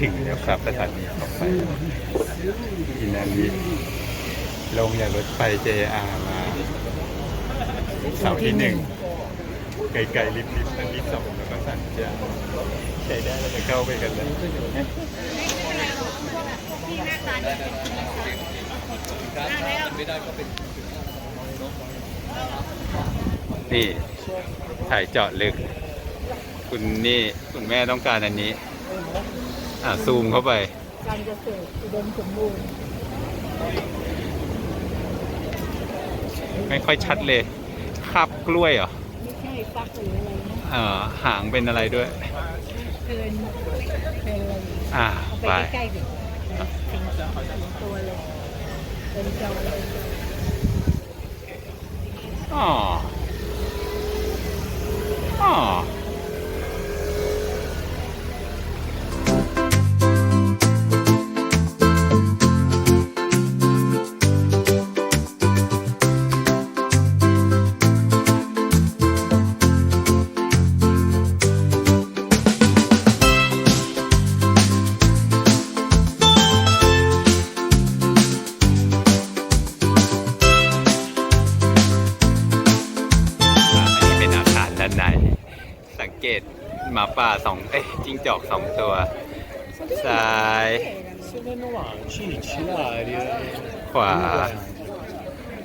ถึงแล้วครับสถานีต่อไปอินามิลงจากรถไฟ JR มาเสาที่หนึ่งไกลๆลิฟต์ลิฟต์อันที่สองแล้วก็สั่งจานใช้ได้เราจะเข้าไปกันแล้วนี่ถ่ายเจาะลึก คุณนี่ คุณแม่ต้องการอันนี้ อ่าซูมเข้าไป การเกษตรอุดมสมบูรณ์ไม่ค่อยชัดเลยคาบกล้วยเหรอ ไม่ใช่ฟักหรืออะไรนะเอ่อหางเป็นอะไรด้วย เกินเป็นอะไรอ่าเอาไปไป ใกล้ๆดิถึงถึงตัวเลยเป็นจอเลยอ๋ออ๋อ จิ้งจอกสองตัว ซ้าย 现在弄网去起来的。 ขวา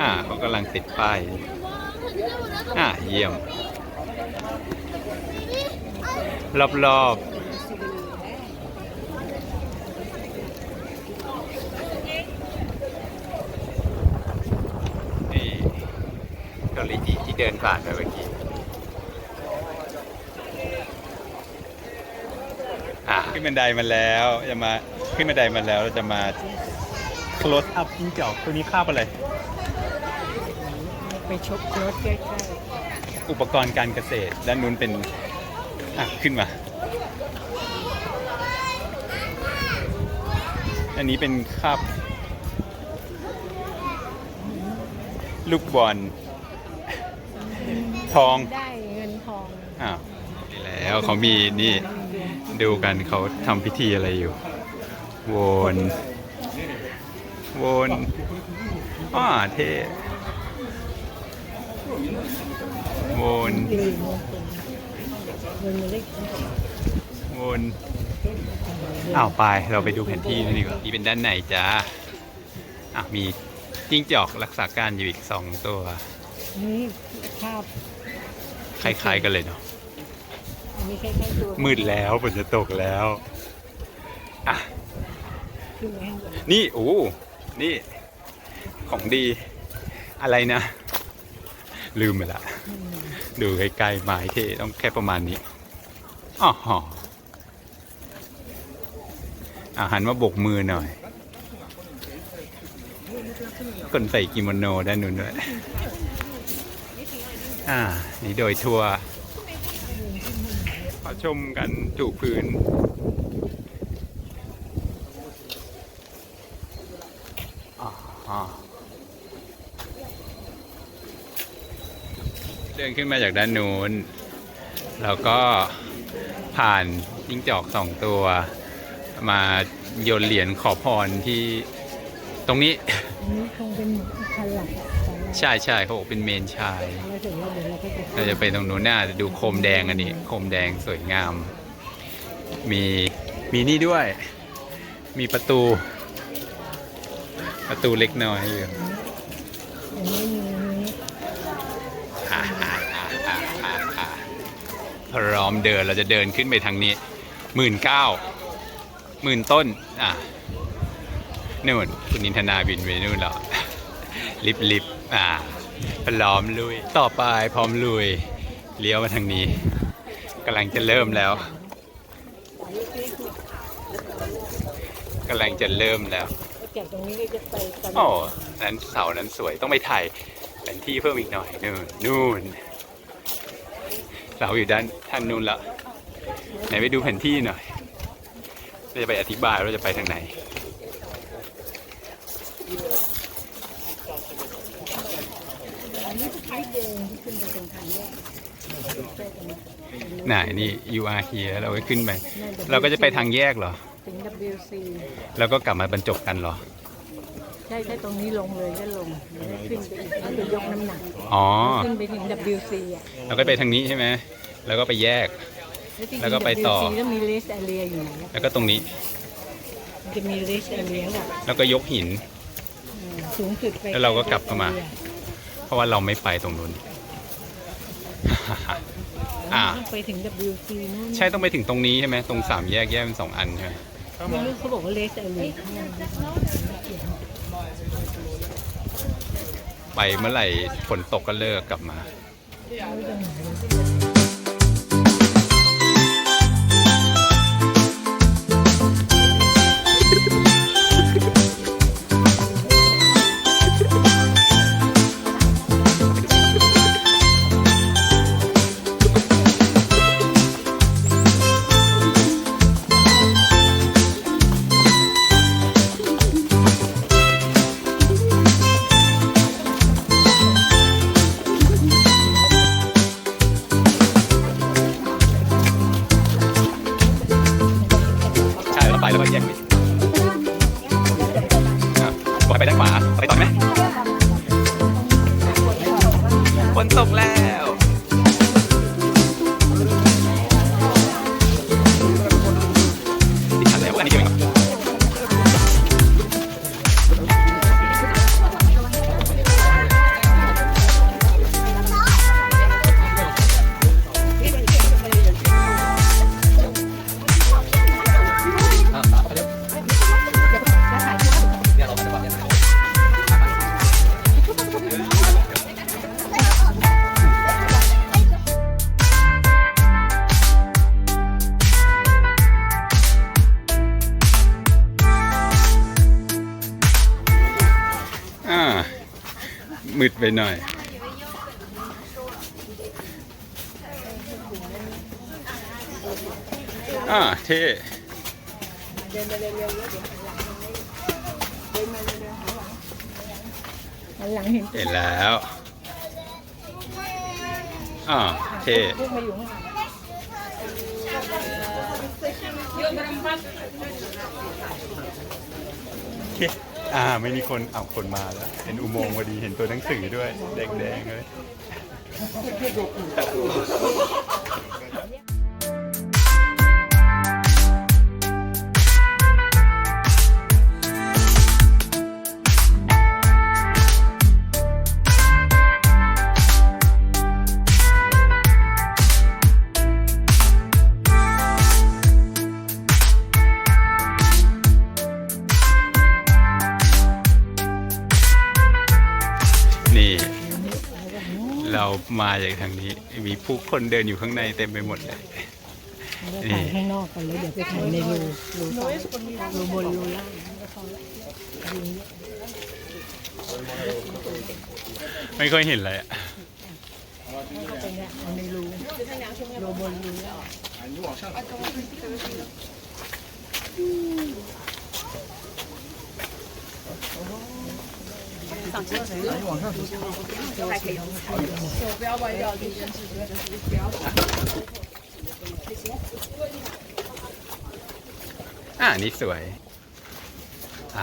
อ่าเขากำลังติดป้าย อ่าเยี่ยม รอบๆ นี่เกาหลีจีที่เดินผ่านไปเมื่อกี้ อ่า ขึ้นบันไดมาแล้วจะมาขึ้นบันไดมาแล้วเราจะมา close up จิ้งจอกตัวนี้คาบอะไร ไปชกรถใกล้อุปกรณ์การเกษตรด้านนู้นเป็น อะ ขึ้นมา อันนี้เป็นคาบ ลูกบอลทอง ๆ ได้เงินทอง อ้าวนี่แล้วเขามีนี่ดู กันเขาทำพิธีอะไรอยู่วนวนอ้าเท่วนลีมงคลเงินเล็กวนอ้าวไปเราไปดูแผนที่นี่ดีกว่านี่เป็นด้านในจ้าอะมีจิ้งจอกรักษาการอยู่อีกสองตัวนี่ภาพคล้ายๆกันเลยเนาะ อันนี้คล้ๆตัวมืดแล้วฝนจะตกแล้วอะขึ้นไปข้างบนนี่โอ้นี่ ของดีอะไรนะ ลืมไปละดูใกล้ๆไม้เท่ต้องแค่ประมาณนี้อ๋อหออาหันมาโบกมือหน่อย คนใส่กิโมโนด้านนู้นด้วย อ่า นี่โดยทัว ร์ขอชมกันถูกพื้นอ๋อเดินขึ้นมาจากด้านนู้น แล้วก็ผ่านจิ้งจอกสองตัว มาโยนเหรียญขอพรที่ตรงนี้ อันนี้คงเป็นคันหลักของเรา ใช่ใช่เขาบอกเป็นเมนชาย เราจะไปตรงนู้นน่าจะดูโคมแดงอันนี้โคมแดงสวยงาม มีมีนี่ด้วย มีประตู ประตูเล็กน้อยอยู่พร้อมเดินเราจะเดินขึ้นไปทางนี้หมื่นเก้าหมื่นต้น อะนู่นคุณนินทนาบินไปนู่นแล้ว ลิบลิบอ่าพร้อมลุย ต่อไปพร้อมลุย เลี้ยวมาทางนี้กำลังจะเริ่มแล้วกำลังจะเริ่มแล้วจากตรงนี้ก็จะไปกันโอ้นั้นเสานั้นสวยต้องไปถ่ายแผนที่เพิ่มอีกหน่อยนู่นนู่นเสาอยู่ด้านท่านนู่นละไหนไปดูแผนที่หน่อยเราจะไปอธิบายว่าจะไปทางไหน จะใช้เดินที่ขึ้นไปตรงทางแยกไหนนี่ you are here เราไปขึ้นไปเราก็จะไปทางแยกเหรอจถึง WC แล้วก็กลับมาบรรจบกันเหรอ ใช่ถ้าตรงนี้ลงเลยก็ลงแล้วก็ขึ้นไปอีกแล้วจะยกน้ำหนักอ๋อ ขึ้นไปถึง WC อะแล้วก็ไปทางนี้ใช่ไหมแล้วก็ไปแยกที่จริงแล้วก็ไปต่อ WC แล้วมี rest area อยู่ไหนอะแล้วก็ตรงนี้มันจะมี rest area แบบแล้วก็ยกหิน สูงสุดไปแล้วเราก็กลับเข้ามา เพราะว่าเราไม่ไปตรงนู้น อ่าต้องไปถึง WC นู่นใช่ต้องไปถึงตรงนี้ใช่ไหมตรงสามแยกแยกเป็นสองอันใช่ไหมไม่รู้เขาบอกว่า rest area ข้างในไปเมื่อไหร่ฝนตกก็เลิกกลับมา น มืดไปหน่อย อ่าเท่เดินมาเร็วๆแล้วเดี๋ยวหันหลังให้เดินมาเร็วๆหันหลังหันหลังเห็นเห็นแล้วอ่าเท่พวกมาอยู่ข้างหลัง อ่าไม่มีคนเอาคนมาแล้ว เห็นอุโมงค์พอดีเห็นตัวหนังสือด้วยแดงๆเลย มาจากทางนี้ มีผู้คนเดินอยู่ข้างในเต็มไปหมดเลยแล้วถ่ายข้างนอกก่อนเลยเดี๋ยวไปถ่ายในรูรูต่อรูบนรูล่างไม่ค่อยเห็นเลยอะเข้าไปเนี่ยเอาในรูรูบนรูล่างอ่ านี่สวย อ่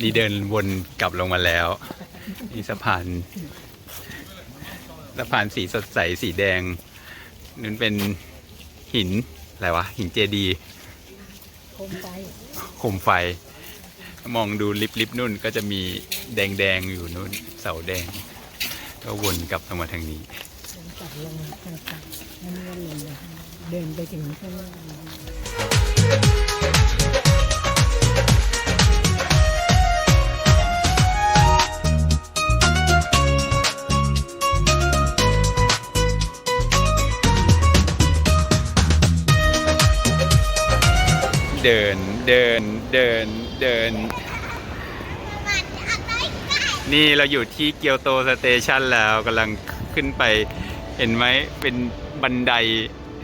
นี่เดินวนกลับลงมาแล้วนี่สะพานสะพานสีสดใสสีแดงนั่นเป็นหินอะไรวะหินเจดีย์โคมไฟโคมไฟ มองดูลิบลิบนุ่นก็จะมีแดงแดงอยู่นุ่นเสาแดง ก็วนกลับลงมาทางนี้กลับลงทางกลับนั่นเดินไปถึงข้างหน้า เดินเดินเดินเดิน นี่เราอยู่ที่เกียวโตสเตชันแล้วกำลังขึ้นไปเห็นไหมเป็นบันได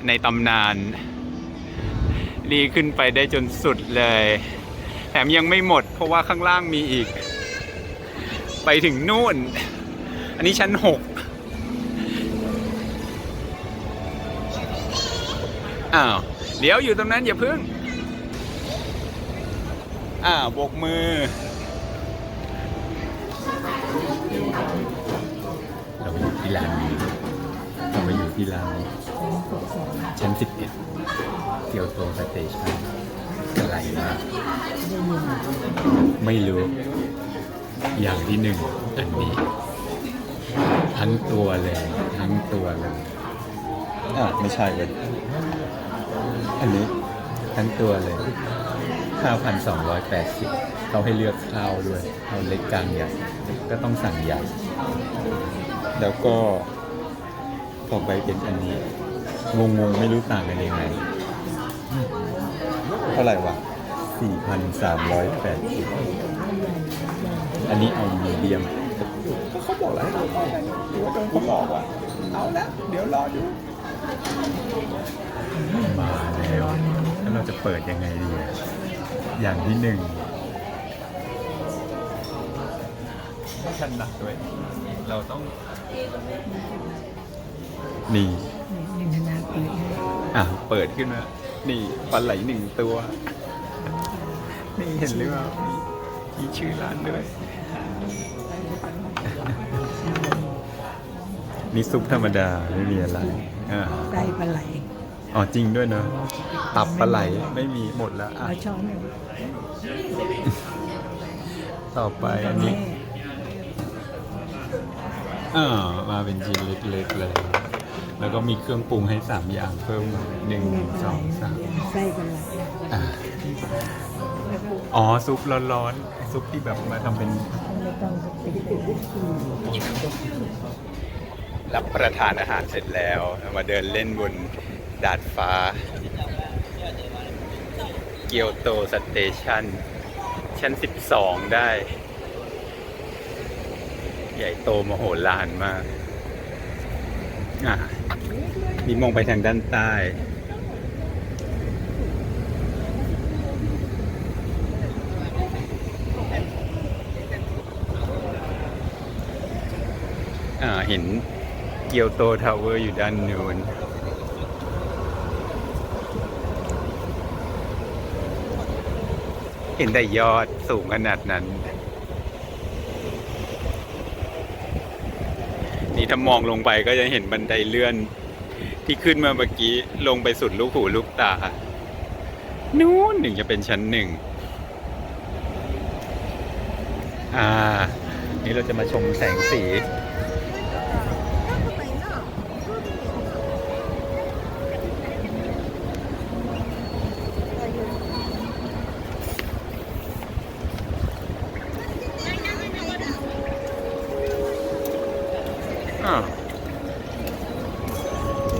ในตำนาน นี่ขึ้นไปได้จนสุดเลย แถมยังไม่หมดเพราะว่าข้างล่างมีอีก ไปถึงนู่น อันนี้ชั้นหกอ้าว เดี๋ยวอยู่ตรงนั้นอย่าพึ่ง อ่าโบกมือเราอยู่ที่ร้านนี้เรามาอยู่ที่ร้านชั้น11เกียวโตสเตชันไกลมากไม่รู้ อย่างที่หนึ่งอันนี้ ทั้งตัวเลย ทั้งตัวเลยอะไม่ใช่เว้ยอันนี้ ทั้งตัวเลย 5,280เขาให้เลือกข้าวด้วยเอาเล็กกลางใหญ่ก็ต้องสั่งใหญ่ แล้วก็ต่อไปเป็นอันนี้ งงงๆไม่รู้ต่างกันยังไง เท่าไหร่วะ4,380อันนี้เอามีเดียมก็เขาบอกแล้วให้เราเข้ากันหรือว่าโดนเขาหลอกอะเอาละเดี๋ยวรอดูมาแล้วแล้วเราจะเปิดยังไงดี อะอย่างที่หนึ่งไม่ถนัดด้วย เราต้องนี่หนึ่งธนาเปิดให้อะเปิดขึ้นมา นี่ปลาไหลหนึ่งตัว นี่เห็นหรือเปล่ามีมีชื่อร้านด้วย นี่ซุปธรรมดาไม่มีอะไรอ่าไส้ปลาไหลอ๋อจริงด้วยเนอะ ตับปลาไหลไม่มีหมดแล้วอะเอาช้อนหนึ่งต่อไปอันนี้แม่อ่ามาเป็นชิ้นเล็กๆเลย แล้วก็มีเครื่องปรุงให้สามอย่างเพิ่มมาหนึ่งสองสามไส้ปลาไหลอะอ๋อซุปร้อนๆซุปที่แบบมาทำเป็น ไม่ต้องติดติดรับประทานอาหารเสร็จแล้วเรามาเดินเล่นบนดาดฟ้าเกีียวโตสเตชันชั้น 12 ได้ ใหญ่โตมโหฬารมาก อะนี่มองไปทางด้านใต้อ่าเห็นเกียวโตทาวเวอร์อยู่ด้านนู้น เห็นแต่ยอดสูงขนาดนั้น นี่ถ้ามองลงไปก็จะเห็นบันไดเลื่อน ที่ขึ้นมาเมื่อกี้ลงไปสุดลูกหูลูกตา นู้นหนึ่งจะเป็นชั้นหนึ่ง อ่า นี่เราจะมาชมแสงสี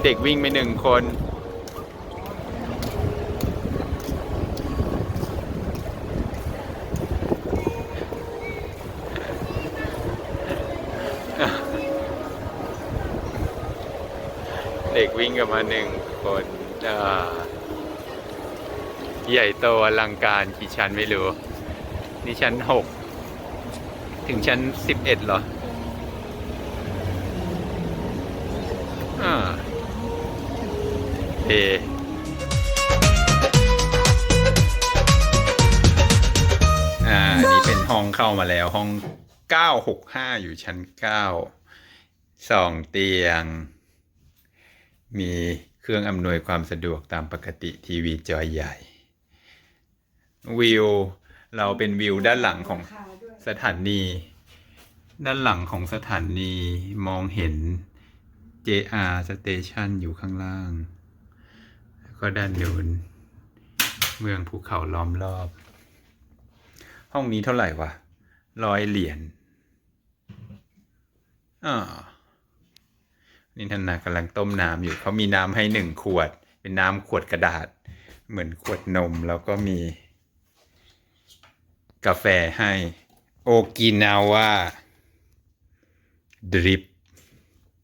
เด็กวิ่งไปหนึ่งคน เด็กวิ่งกันมาหนึ่งคนใหญ่โตอลังการกี่ชั้นไม่รู้ นี่ชั้นหกถึงชั้นสิบเอ็ดเหรอ อ่า เออ่านี่เป็นห้องเข้ามาแล้วห้อง 965 อยู่ชั้น 9 สองเตียง มีเครื่องอำนวยความสะดวกตามปกติทีวีจอใหญ่ วิว เราเป็นวิวด้านหลังของสถานี ด้านหลังของสถานีมองเห็น JR Station อยู่ข้างล่าง ก็ด้านนู้นเมืองภูเขาล้อมรอบ ห้องนี้เท่าไหร่วะร้อยเหรียญอ่านี่ธนากำลังต้มน้ำอยู่เขามีน้ำให้หนึ่งขวด เป็นน้ำขวดกระดาษ เหมือนขวดนมแล้วก็มี กาแฟให้ โอกินาว่าดริป